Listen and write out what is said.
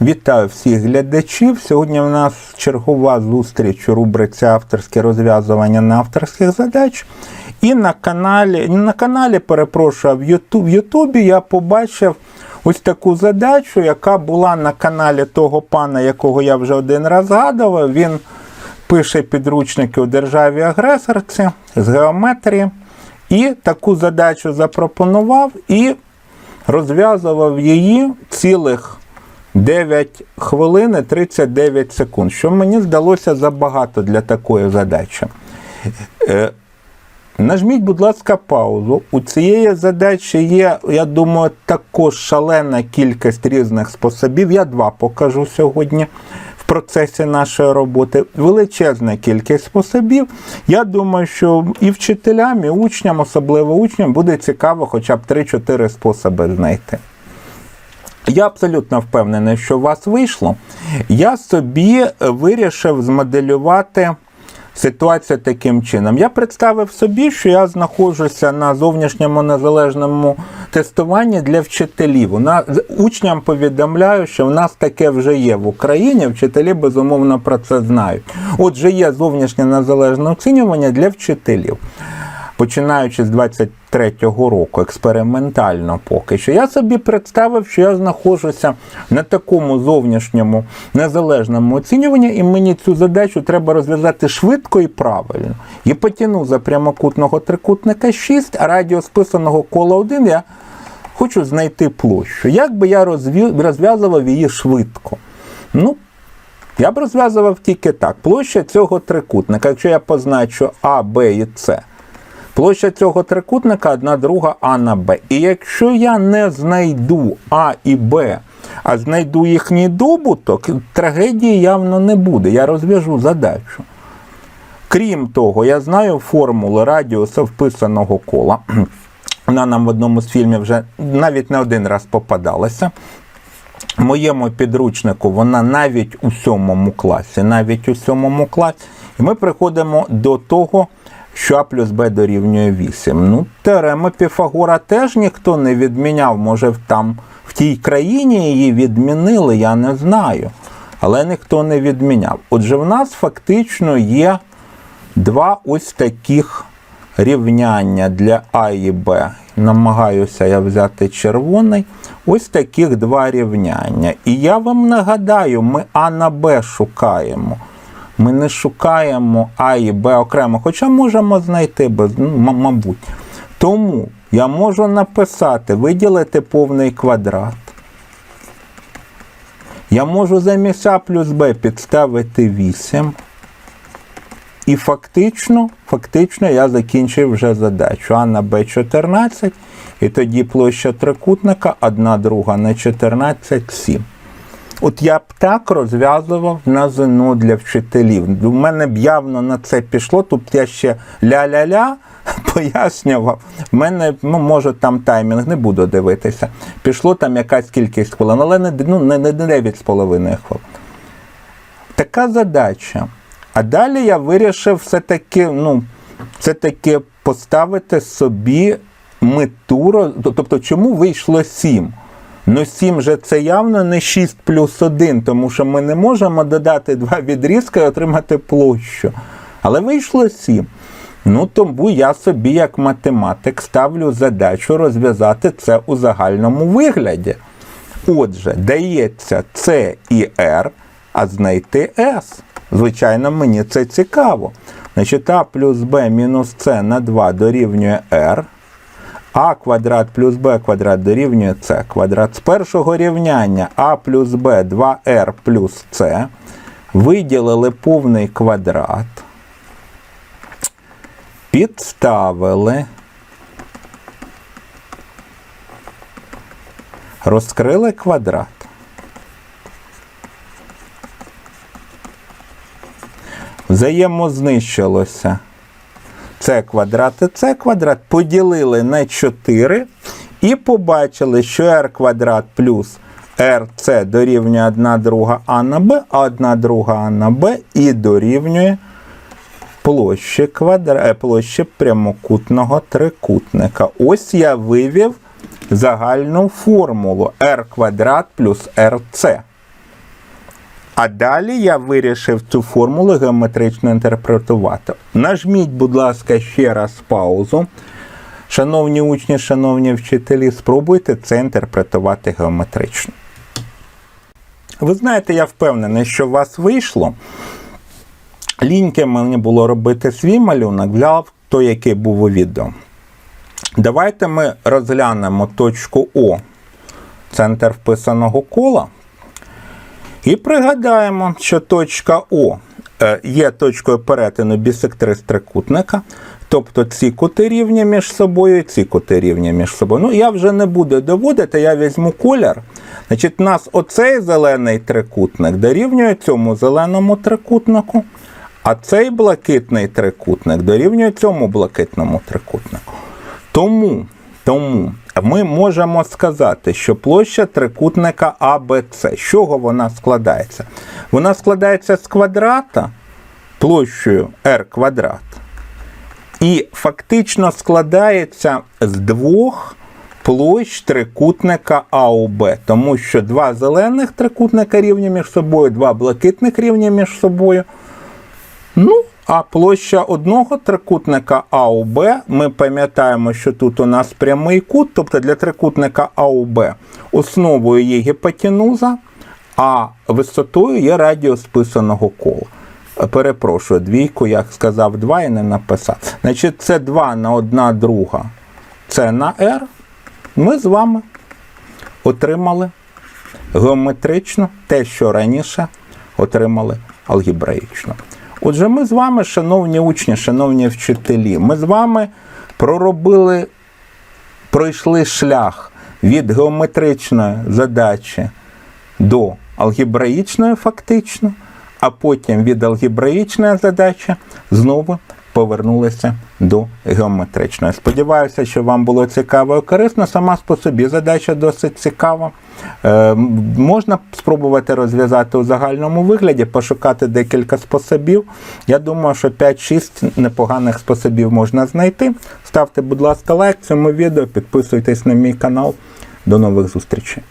Вітаю всіх глядачів. Сьогодні в нас чергова зустріч у рубриці авторське розв'язування на авторських задач. І на каналі, не на каналі, перепрошую, в Ютубі я побачив ось таку задачу, яка була на каналі того пана, якого я вже один раз згадував. Він пише підручники у державі-агресорці з геометрії. І таку задачу запропонував і розв'язував її цілих 9 хвилин і 39 секунд, що мені здалося забагато для такої задачі. Е, Нажміть, будь ласка, паузу. У цієї задачі є, я думаю, також шалена кількість різних способів. Я два покажу сьогодні в процесі нашої роботи. Величезна кількість способів. Я думаю, що і вчителям, і учням, особливо учням, буде цікаво хоча б 3-4 способи знайти. Я абсолютно впевнений, що у вас вийшло. Я собі вирішив змоделювати ситуацію таким чином. Я представив собі, що я знаходжуся на зовнішньому незалежному тестуванні для вчителів. Учням повідомляю, що в нас таке вже є в Україні. Вчителі безумовно про це знають. Отже, є зовнішнє незалежне оцінювання для вчителів. Починаючи з 23-го року, експериментально поки що, я собі представив, що я знаходжуся на такому зовнішньому незалежному оцінюванні, і мені цю задачу треба розв'язати швидко і правильно. І потягну за прямокутного трикутника 6, а радіус писаного кола 1 я хочу знайти площу. Як би я розв'язував її швидко? Ну, я б розв'язував тільки так. Площа цього трикутника, якщо я позначу А, Б і С. Площа цього трикутника одна друга А на Б. І якщо я не знайду А і Б, а знайду їхній добуток, трагедії явно не буде. Я розв'яжу задачу. Крім того, я знаю формулу радіуса вписаного кола. Вона нам в одному з фільмів вже навіть не один раз попадалася. Моєму підручнику вона навіть у сьомому класі, навіть у сьомому класі. І ми приходимо до того, що А плюс Б дорівнює 8. Ну, теорему Піфагора теж ніхто не відміняв. Може, там в тій країні її відмінили, я не знаю. Але ніхто не відміняв. Отже, в нас фактично є два ось таких рівняння для А і Б. Намагаюся я взяти червоний. Ось таких два рівняння. І я вам нагадаю, ми А на Б шукаємо. Ми не шукаємо А і Б окремо, хоча можемо знайти без, ну, мабуть. Тому я можу написати, виділити повний квадрат. Я можу замість А плюс Б підставити 8. І фактично, фактично я закінчив вже задачу. А на Б 14, і тоді площа трикутника 1 друга на 14 7. От я б так розв'язував на ЗНО для вчителів. У мене б явно на це пішло. Тут я ще ля-ля-ля пояснював. В мене, ну, може, там таймінг, не буду дивитися. Пішло там якась кількість хвилин, але не, ну, не, не 9,5 хвилин. Така задача. А далі я вирішив все-таки, ну, все-таки поставити собі мету. Тобто, чому вийшло 7? Ну, 7 же це явно не 6 плюс 1, тому що ми не можемо додати два відрізка і отримати площу. Але вийшло 7. Ну, тому я собі, як математик, ставлю задачу розв'язати це у загальному вигляді. Отже, дається С і R, а знайти S. Звичайно, мені це цікаво. Значить, А плюс Б мінус С на 2 дорівнює R. А квадрат плюс Б квадрат дорівнює С квадрат. З першого рівняння А плюс Б 2R плюс С. Виділили повний квадрат. Підставили. Розкрили квадрат. Взаємознищилося С квадрат і С квадрат поділили на 4 і побачили, що r квадрат плюс rc дорівнює 1 друга а на b, а 1 друга а на b і дорівнює площі, квадра... е, площі прямокутного трикутника. Ось я вивів загальну формулу r квадрат плюс rc. А далі я вирішив цю формулу геометрично інтерпретувати. Нажміть, будь ласка, ще раз паузу. Шановні учні, шановні вчителі, спробуйте це інтерпретувати геометрично. Ви знаєте, я впевнений, що у вас вийшло. Ліньки мені було робити свій малюнок, взяв той, який був у відео. Давайте ми розглянемо точку О, центр вписаного кола. І пригадаємо, що точка О е, є точкою перетину бісектриз трикутника. Тобто ці кути рівні між собою, і ці кути рівні між собою. Ну, я вже не буду доводити, я візьму колір. Значить, у нас оцей зелений трикутник дорівнює цьому зеленому трикутнику, а цей блакитний трикутник дорівнює цьому блакитному трикутнику. Тому, тому ми можемо сказати, що площа трикутника АБЦ, з чого вона складається? Вона складається з квадрата площею r квадрат. І фактично складається з двох площ трикутника АОБ, тому що два зелених трикутника рівні між собою, два блакитних рівні між собою. А площа одного трикутника АОБ, ми пам'ятаємо, що тут у нас прямий кут, тобто для трикутника АОБ основою є гіпотенуза, а висотою є радіус списаного кола. Перепрошую, двійку, як сказав, 2 і не написав. Значить, це 2 на 1 друга. Це на R. Ми з вами отримали геометрично те, що раніше отримали алгебраїчно. Отже, ми з вами, шановні учні, шановні вчителі, ми з вами проробили, пройшли шлях від геометричної задачі до алгебраїчної фактично, а потім від алгебраїчної задачі знову повернулися до геометричної. Сподіваюся, що вам було цікаво і корисно. Сама по собі задача досить цікава. Е, можна спробувати розв'язати у загальному вигляді, пошукати декілька способів. Я думаю, що 5-6 непоганих способів можна знайти. Ставте, будь ласка, лайк цьому відео, підписуйтесь на мій канал. До нових зустрічей.